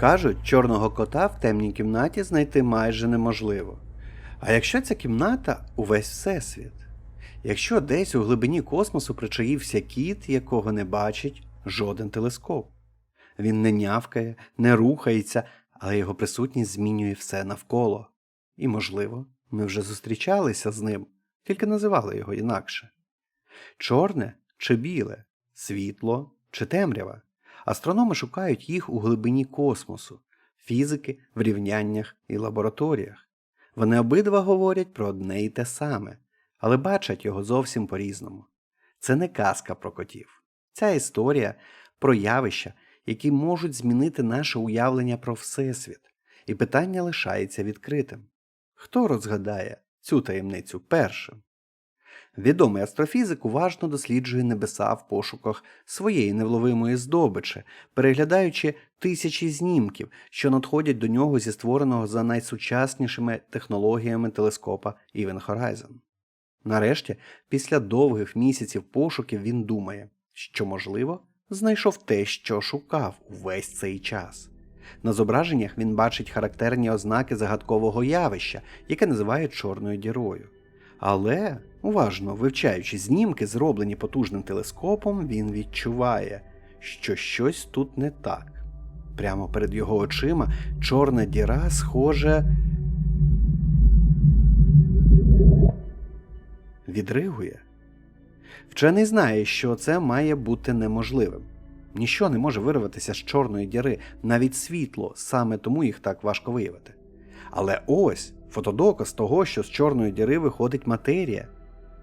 Кажуть, чорного кота в темній кімнаті знайти майже неможливо. А якщо ця кімната увесь всесвіт? Якщо десь у глибині космосу причаївся кіт, якого не бачить жоден телескоп. Він не нявкає, не рухається, але його присутність змінює все навколо. І, можливо, ми вже зустрічалися з ним, тільки називали його інакше. Чорне чи біле, світло чи темрява. Астрономи шукають їх у глибині космосу, фізики в рівняннях і лабораторіях. Вони обидва говорять про одне і те саме, але бачать його зовсім по-різному. Це не казка про котів. Ця історія про явища, які можуть змінити наше уявлення про Всесвіт, і питання лишається відкритим. Хто розгадає цю таємницю першим? Відомий астрофізик уважно досліджує небеса в пошуках своєї невловимої здобичі, переглядаючи тисячі знімків, що надходять до нього зі створеного за найсучаснішими технологіями телескопа Event Horizon. Нарешті, після довгих місяців пошуків, він думає, що, можливо, знайшов те, що шукав увесь цей час. На зображеннях він бачить характерні ознаки загадкового явища, яке називають чорною дірою. Але, уважно вивчаючи знімки, зроблені потужним телескопом, він відчуває, що щось тут не так. Прямо перед його очима чорна діра схоже. Відригує. Вчений знає, що це має бути неможливим. Ніщо не може вирватися з чорної діри, навіть світло, саме тому їх так важко виявити. Але ось фотодоказ того, що з чорної діри виходить матерія.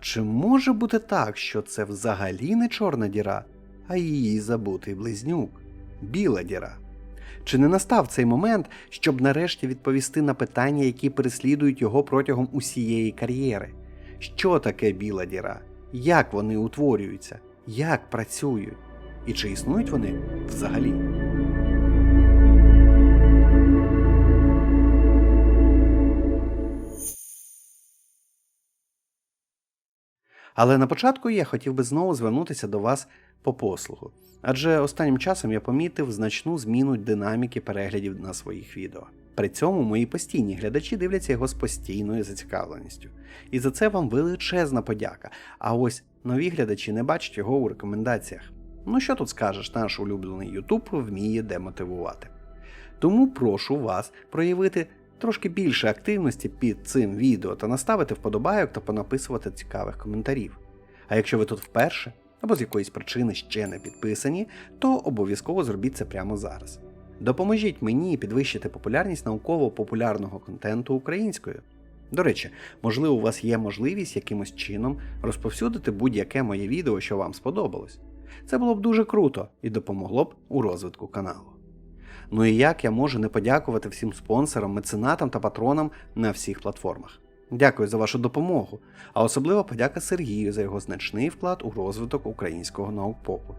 Чи може бути так, що це взагалі не чорна діра, а її забутий близнюк біла діра? Чи не настав цей момент, щоб нарешті відповісти на питання, які переслідують його протягом усієї кар'єри? Що таке біла діра? Як вони утворюються? Як працюють? І чи існують вони взагалі? Але на початку я хотів би знову звернутися до вас по послугу. Адже останнім часом я помітив значну зміну динаміки переглядів на своїх відео. При цьому мої постійні глядачі дивляться його з постійною зацікавленістю. І за це вам величезна подяка. А ось нові глядачі не бачать його у рекомендаціях. Ну що тут скажеш, наш улюблений YouTube вміє демотивувати. Тому прошу вас проявити трошки більше активності під цим відео та наставити вподобайок та понаписувати цікавих коментарів. А якщо ви тут вперше або з якоїсь причини ще не підписані, то обов'язково зробіть це прямо зараз. Допоможіть мені підвищити популярність науково-популярного контенту українською. До речі, можливо, у вас є можливість якимось чином розповсюдити будь-яке моє відео, що вам сподобалось. Це було б дуже круто і допомогло б у розвитку каналу. Ну і як я можу не подякувати всім спонсорам, меценатам та патронам на всіх платформах. Дякую за вашу допомогу, а особливо подяка Сергію за його значний вклад у розвиток українського наукпопу.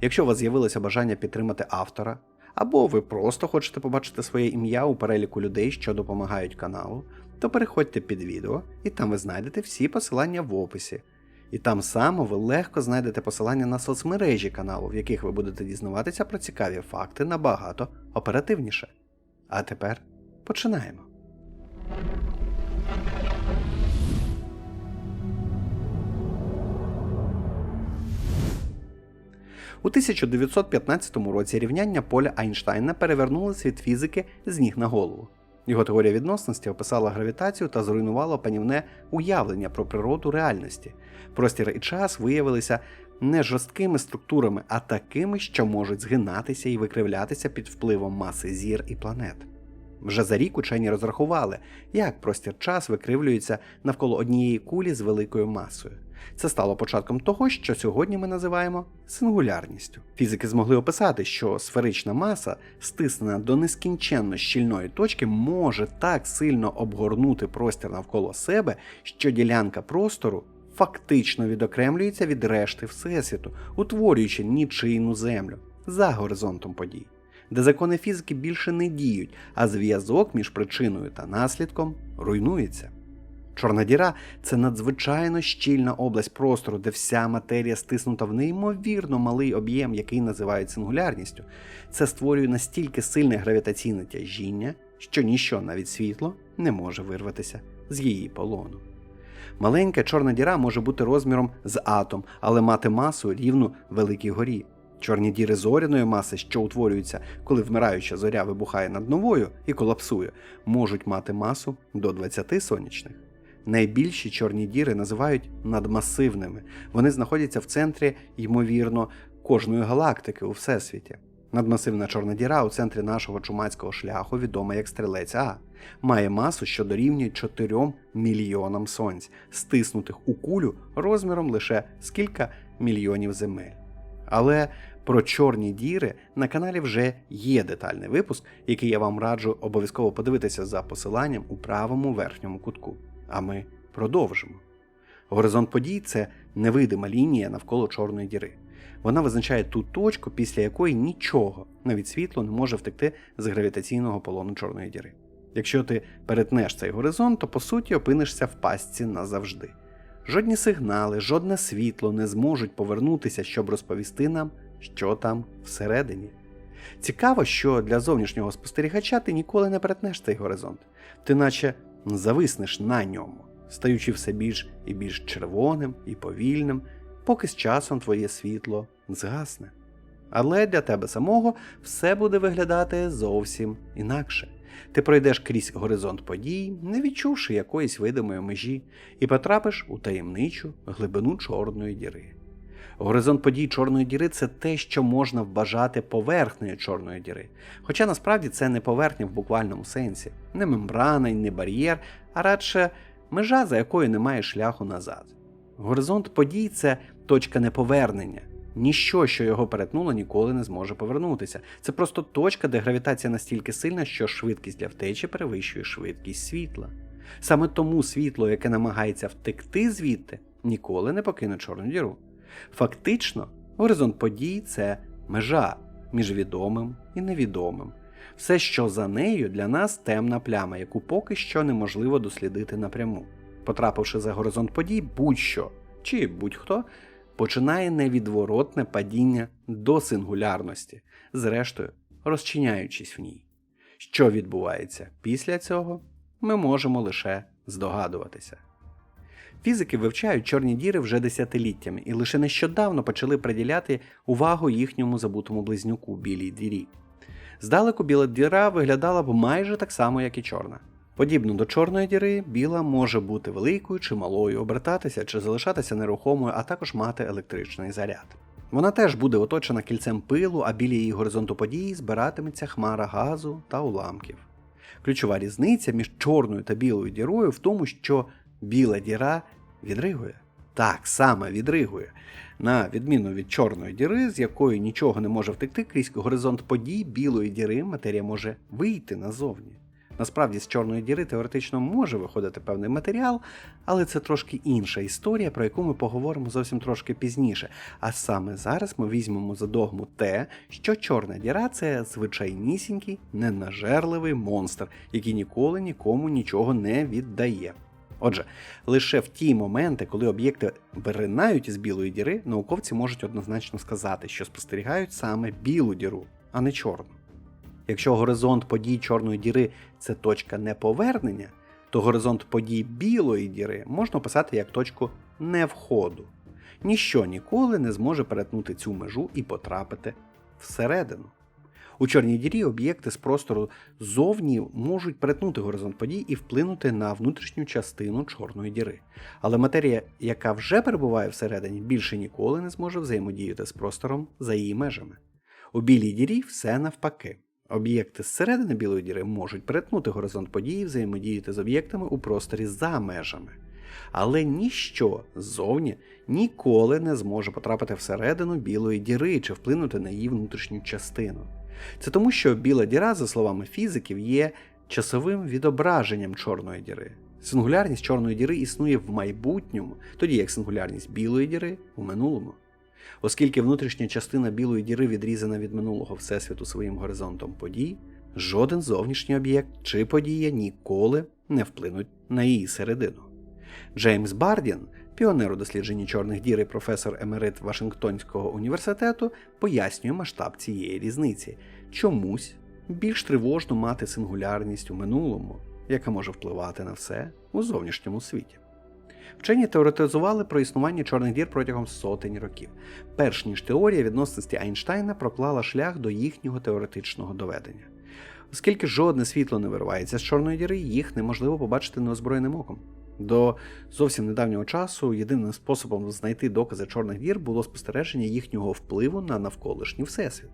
Якщо у вас з'явилося бажання підтримати автора, або ви просто хочете побачити своє ім'я у переліку людей, що допомагають каналу, то переходьте під відео і там ви знайдете всі посилання в описі. І там само ви легко знайдете посилання на соцмережі каналу, в яких ви будете дізнаватися про цікаві факти набагато оперативніше. А тепер починаємо. У 1915 році рівняння поля Айнштайна перевернули світ фізики з ніг на голову. Його теорія відносності описала гравітацію та зруйнувала панівне уявлення про природу реальності. Простір і час виявилися не жорсткими структурами, а такими, що можуть згинатися і викривлятися під впливом маси зір і планет. Вже за рік учені розрахували, як простір час викривлюється навколо однієї кулі з великою масою. Це стало початком того, що сьогодні ми називаємо сингулярністю. Фізики змогли описати, що сферична маса, стиснена до нескінченно щільної точки, може так сильно обгорнути простір навколо себе, що ділянка простору фактично відокремлюється від решти Всесвіту, утворюючи нічийну землю за горизонтом подій, де закони фізики більше не діють, а зв'язок між причиною та наслідком руйнується. Чорна діра це надзвичайно щільна область простору, де вся матерія стиснута в неймовірно малий об'єм, який називають сингулярністю. Це створює настільки сильне гравітаційне тяжіння, що ніщо, навіть світло, не може вирватися з її полону. Маленька чорна діра може бути розміром з атом, але мати масу рівну великій горі. Чорні діри зоряної маси, що утворюються, коли вмираюча зоря вибухає над новою і колапсує, можуть мати масу до 20 сонячних. Найбільші чорні діри називають надмасивними. Вони знаходяться в центрі, ймовірно, кожної галактики у всесвіті. Надмасивна чорна діра у центрі нашого чумацького шляху, відома як стрілець А, має масу, що дорівнює 4 мільйонам сонць, стиснутих у кулю розміром лише з кілька мільйонів земель. Але про чорні діри на каналі вже є детальний випуск, який я вам раджу обов'язково подивитися за посиланням у правому верхньому кутку. А ми продовжимо. Горизонт подій це невидима лінія навколо чорної діри. Вона визначає ту точку, після якої нічого, навіть світло, не може втекти з гравітаційного полону чорної діри. Якщо ти перетнеш цей горизонт, то по суті опинишся в пастці назавжди. Жодні сигнали, жодне світло не зможуть повернутися, щоб розповісти нам, що там всередині. Цікаво, що для зовнішнього спостерігача ти ніколи не перетнеш цей горизонт, ти наче зависнеш на ньому, стаючи все більш і більш червоним і повільним, поки з часом твоє світло згасне. Але для тебе самого все буде виглядати зовсім інакше. Ти пройдеш крізь горизонт подій, не відчувши якоїсь видимої межі, і потрапиш у таємничу глибину чорної діри. Горизонт подій чорної діри це те, що можна вважати поверхнею чорної діри. Хоча насправді це не поверхня в буквальному сенсі, не мембрана і не бар'єр, а радше межа, за якою немає шляху назад. Горизонт подій це точка неповернення. Ніщо, що його перетнуло, ніколи не зможе повернутися. Це просто точка, де гравітація настільки сильна, що швидкість для втечі перевищує швидкість світла. Саме тому світло, яке намагається втекти звідти, ніколи не покине чорну діру. Фактично, горизонт подій це межа між відомим і невідомим. Все, що за нею, для нас темна пляма, яку поки що неможливо дослідити напряму. Потрапивши за горизонт подій, будь-що чи будь-хто починає невідворотне падіння до сингулярності, зрештою розчиняючись в ній. Що відбувається після цього, ми можемо лише здогадуватися. Фізики вивчають чорні діри вже десятиліттями і лише нещодавно почали приділяти увагу їхньому забутому близнюку білій дірі. Здалеку біла діра виглядала б майже так само, як і чорна. Подібно до чорної діри, біла може бути великою чи малою, обертатися чи залишатися нерухомою, а також мати електричний заряд. Вона теж буде оточена кільцем пилу, а біля її горизонту події збиратиметься хмара газу та уламків. Ключова різниця між чорною та білою дірою в тому, що біла діра відригує. Так, саме відригує. На відміну від чорної діри, з якої нічого не може втекти крізь горизонт подій білої діри, матерія може вийти назовні. Насправді з чорної діри теоретично може виходити певний матеріал, але це трошки інша історія, про яку ми поговоримо зовсім трошки пізніше. А саме зараз ми візьмемо за догму те, що чорна діра це звичайнісінький, ненажерливий монстр, який ніколи нікому нічого не віддає. Отже, лише в ті моменти, коли об'єкти виринають із білої діри, науковці можуть однозначно сказати, що спостерігають саме білу діру, а не чорну. Якщо горизонт подій чорної діри це точка неповернення, то горизонт подій білої діри можна описати як точку невходу. Ніщо ніколи не зможе перетнути цю межу і потрапити всередину. У чорній дірі об'єкти з простору зовні можуть перетнути горизонт подій і вплинути на внутрішню частину чорної діри. Але матерія, яка вже перебуває всередині, більше ніколи не зможе взаємодіяти з простором за її межами. У білій дірі все навпаки. Об'єкти зсередини білої діри можуть перетнути горизонт події і взаємодіяти з об'єктами у просторі за межами. Але ніщо ззовні ніколи не зможе потрапити всередину білої діри чи вплинути на її внутрішню частину. Це тому, що біла діра, за словами фізиків, є часовим відображенням чорної діри. Сингулярність чорної діри існує в майбутньому, тоді як сингулярність білої діри у минулому. Оскільки внутрішня частина білої діри відрізана від минулого Всесвіту своїм горизонтом подій, жоден зовнішній об'єкт чи подія ніколи не вплинуть на її середину. Джеймс Бардін, піонер у дослідженні чорних дір і професор емерит Вашингтонського університету, пояснює масштаб цієї різниці. Чомусь більш тривожно мати сингулярність у минулому, яка може впливати на все у зовнішньому світі. Вчені теоретизували про існування чорних дір протягом сотень років, перш ніж теорія відносності Айнштайна проклала шлях до їхнього теоретичного доведення. Оскільки жодне світло не виривається з чорної діри, їх неможливо побачити неозброєним оком. До зовсім недавнього часу єдиним способом знайти докази чорних дір було спостереження їхнього впливу на навколишній всесвіт.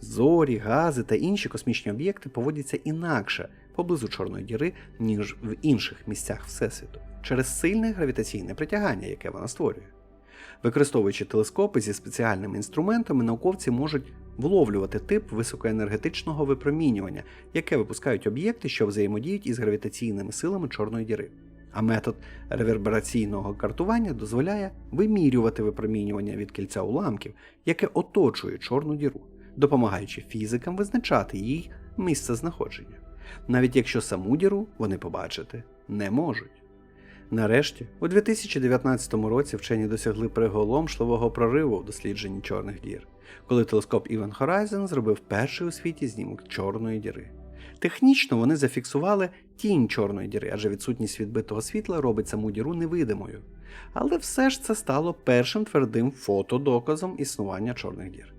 Зорі, гази та інші космічні об'єкти поводяться інакше поблизу чорної діри, ніж в інших місцях всесвіту, через сильне гравітаційне притягання, яке вона створює. Використовуючи телескопи зі спеціальними інструментами, науковці можуть вловлювати тип високоенергетичного випромінювання, яке випускають об'єкти, що взаємодіють із гравітаційними силами чорної діри. А метод ревербераційного картування дозволяє вимірювати випромінювання від кільця уламків, яке оточує чорну діру, допомагаючи фізикам визначати її місце знаходження, навіть якщо саму діру вони побачити не можуть. Нарешті, у 2019 році вчені досягли приголомшливого прориву в дослідженні чорних дір, коли телескоп Event Horizon зробив перший у світі знімок чорної діри. Технічно вони зафіксували тінь чорної діри, адже відсутність відбитого світла робить саму діру невидимою. Але все ж це стало першим твердим фотодоказом існування чорних дір.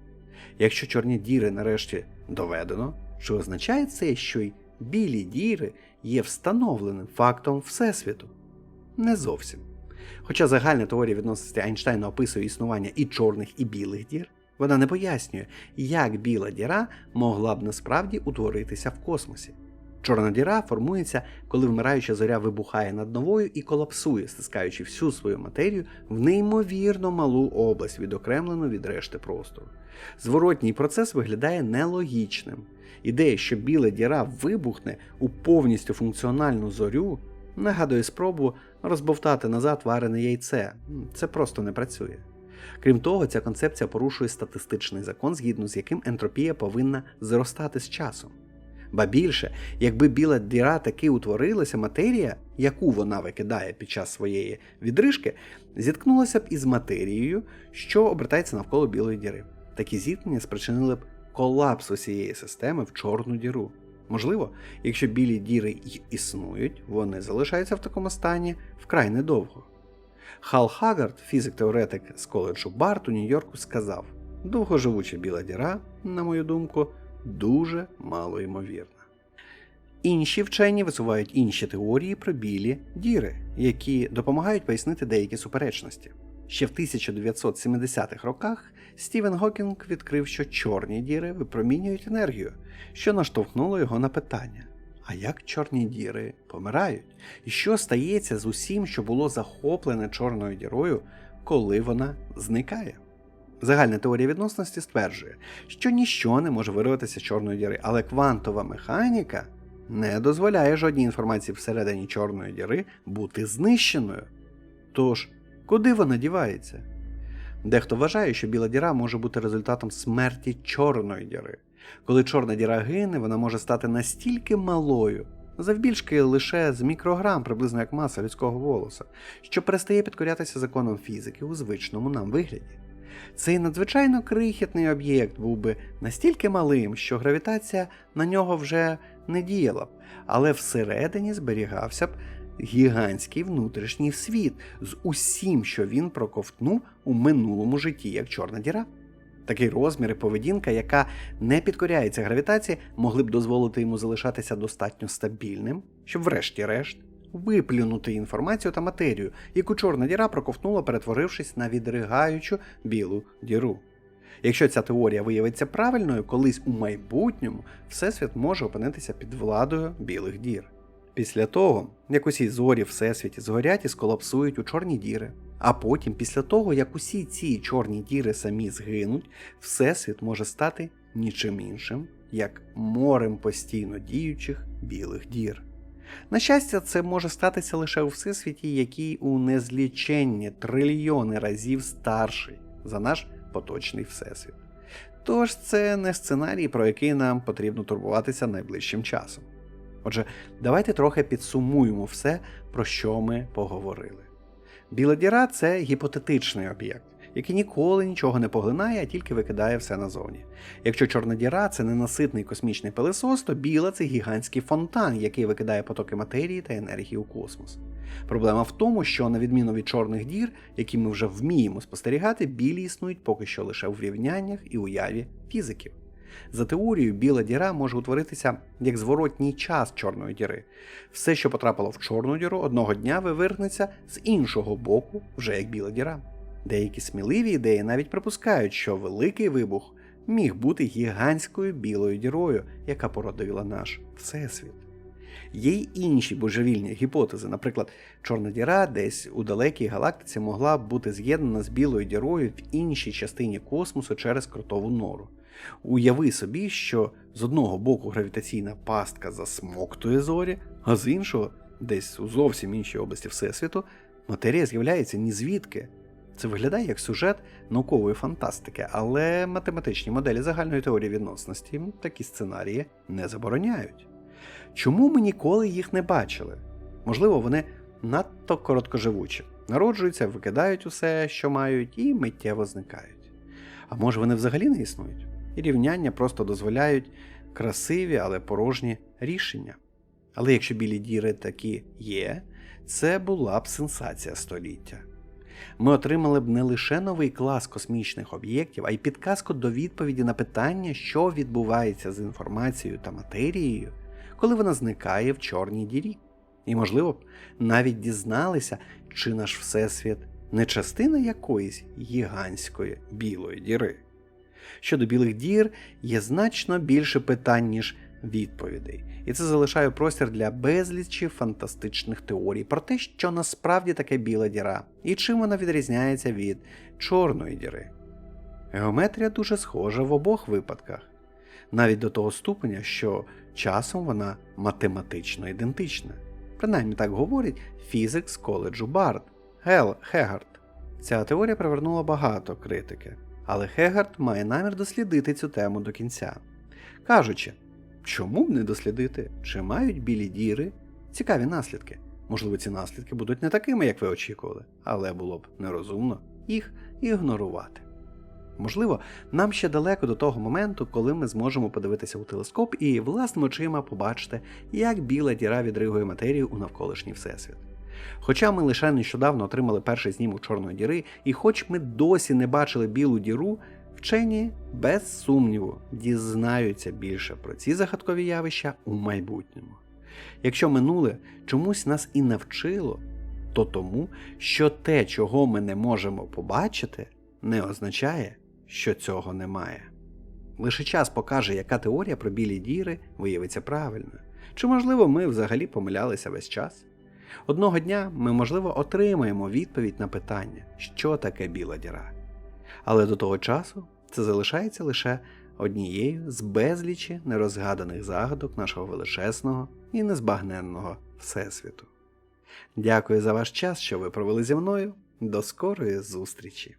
Якщо чорні діри нарешті доведено, що означає це, що й білі діри є встановленим фактом Всесвіту? Не зовсім. Хоча загальна теорія відносності Айнштейна описує існування і чорних, і білих дір, вона не пояснює, як біла діра могла б насправді утворитися в космосі. Чорна діра формується, коли вмираюча зоря вибухає над новою і колапсує, стискаючи всю свою матерію в неймовірно малу область, відокремлену від решти простору. Зворотній процес виглядає нелогічним. Ідея, що біла діра вибухне у повністю функціональну зорю, нагадує спробу розбовтати назад варене яйце. Це просто не працює. Крім того, ця концепція порушує статистичний закон, згідно з яким ентропія повинна зростати з часом. Ба більше, якби біла діра таки утворилася, матерія, яку вона викидає під час своєї відрижки, зіткнулася б із матерією, що обертається навколо білої діри. Такі зіткнення спричинили б колапс усієї системи в чорну діру. Можливо, якщо білі діри й існують, вони залишаються в такому стані вкрай недовго. Хал Хагард, фізик-теоретик з коледжу Барт у Нью-Йорку, сказав: довгоживуча біла діра, на мою думку, дуже мало ймовірна. Інші вчені висувають інші теорії про білі діри, які допомагають пояснити деякі суперечності. Ще в 1970-х роках Стівен Гокінг відкрив, що чорні діри випромінюють енергію, що наштовхнуло його на питання: а як чорні діри помирають? І що стається з усім, що було захоплене чорною дірою, коли вона зникає? Загальна теорія відносності стверджує, що ніщо не може вирватися з чорної діри, але квантова механіка не дозволяє жодній інформації всередині чорної діри бути знищеною. Тож, куди вона дівається? Дехто вважає, що біла діра може бути результатом смерті чорної діри. Коли чорна діра гине, вона може стати настільки малою, завбільшки лише з мікрограм, приблизно як маса людського волоса, що перестає підкорятися законам фізики у звичному нам вигляді. Цей надзвичайно крихітний об'єкт був би настільки малим, що гравітація на нього вже не діяла б, але всередині зберігався б гігантський внутрішній світ з усім, що він проковтнув у минулому житті, як чорна діра. Такий розмір і поведінка, яка не підкоряється гравітації, могли б дозволити йому залишатися достатньо стабільним, щоб, врешті-решт, виплюнути інформацію та матерію, яку чорна діра проковтнула, перетворившись на відригаючу білу діру. Якщо ця теорія виявиться правильною, колись у майбутньому Всесвіт може опинитися під владою білих дір. Після того, як усі зорі Всесвіті згорять і сколапсують у чорні діри, а потім, після того, як усі ці чорні діри самі згинуть, Всесвіт може стати нічим іншим, як морем постійно діючих білих дір. На щастя, це може статися лише у всесвіті, який у незліченні трильйони разів старший за наш поточний всесвіт. Тож це не сценарій, про який нам потрібно турбуватися найближчим часом. Отже, давайте трохи підсумуємо все, про що ми поговорили. Біла діра це гіпотетичний об'єкт, який ніколи нічого не поглинає, а тільки викидає все назовні. Якщо чорна діра це ненаситний космічний пилисос, то біла це гігантський фонтан, який викидає потоки матерії та енергії у космос. Проблема в тому, що, на відміну від чорних дір, які ми вже вміємо спостерігати, білі існують поки що лише в рівняннях і уяві фізиків. За теорією, біла діра може утворитися як зворотній час чорної діри. Все, що потрапило в чорну діру, одного дня вивернеться з іншого боку, вже як біла діра. Деякі сміливі ідеї навіть припускають, що великий вибух міг бути гігантською білою дірою, яка породила наш всесвіт. Є й інші божевільні гіпотези, наприклад, чорна діра десь у далекій галактиці могла б бути з'єднана з білою дірою в іншій частині космосу через кротову нору. Уяви собі, що з одного боку гравітаційна пастка засмоктує зорі, а з іншого, десь у зовсім іншій області Всесвіту, матерія з'являється ні звідки. Це виглядає як сюжет наукової фантастики, але математичні моделі загальної теорії відносності такі сценарії не забороняють. Чому ми ніколи їх не бачили? Можливо, вони надто короткоживучі, народжуються, викидають усе, що мають, і миттєво зникають. А може вони взагалі не існують? І рівняння просто дозволяють красиві, але порожні рішення. Але якщо білі діри такі є, це була б сенсація століття. Ми отримали б не лише новий клас космічних об'єктів, а й підказку до відповіді на питання, що відбувається з інформацією та матерією, коли вона зникає в чорній дірі. І, можливо, б навіть дізналися, чи наш Всесвіт не частина якоїсь гігантської білої діри. Щодо білих дір є значно більше питань, ніж відповідей, і це залишає простір для безлічі фантастичних теорій про те, що насправді таке біла діра, і чим вона відрізняється від чорної діри. Геометрія дуже схожа в обох випадках, навіть до того ступеня, що часом вона математично ідентична. Принаймні так говорить фізик з коледжу Бард Гел Хегард. Ця теорія привернула багато критики, але Хегард має намір дослідити цю тему до кінця. Кажучи, чому б не дослідити, чи мають білі діри цікаві наслідки? Можливо, ці наслідки будуть не такими, як ви очікували, але було б нерозумно їх ігнорувати. Можливо, нам ще далеко до того моменту, коли ми зможемо подивитися у телескоп і власними очима побачити, як біла діра відригує матерію у навколишній всесвіт. Хоча ми лише нещодавно отримали перший знімок чорної діри, і хоч ми досі не бачили білу діру, вчені без сумніву дізнаються більше про ці загадкові явища у майбутньому. Якщо минуле чомусь нас і навчило, то тому, що те, чого ми не можемо побачити, не означає, що цього немає. Лише час покаже, яка теорія про білі діри виявиться правильною, чи, можливо, ми взагалі помилялися весь час. Одного дня ми, можливо, отримаємо відповідь на питання, що таке біла діра. Але до того часу це залишається лише однією з безлічі нерозгаданих загадок нашого величезного і незбагненного Всесвіту. Дякую за ваш час, що ви провели зі мною. До скорої зустрічі!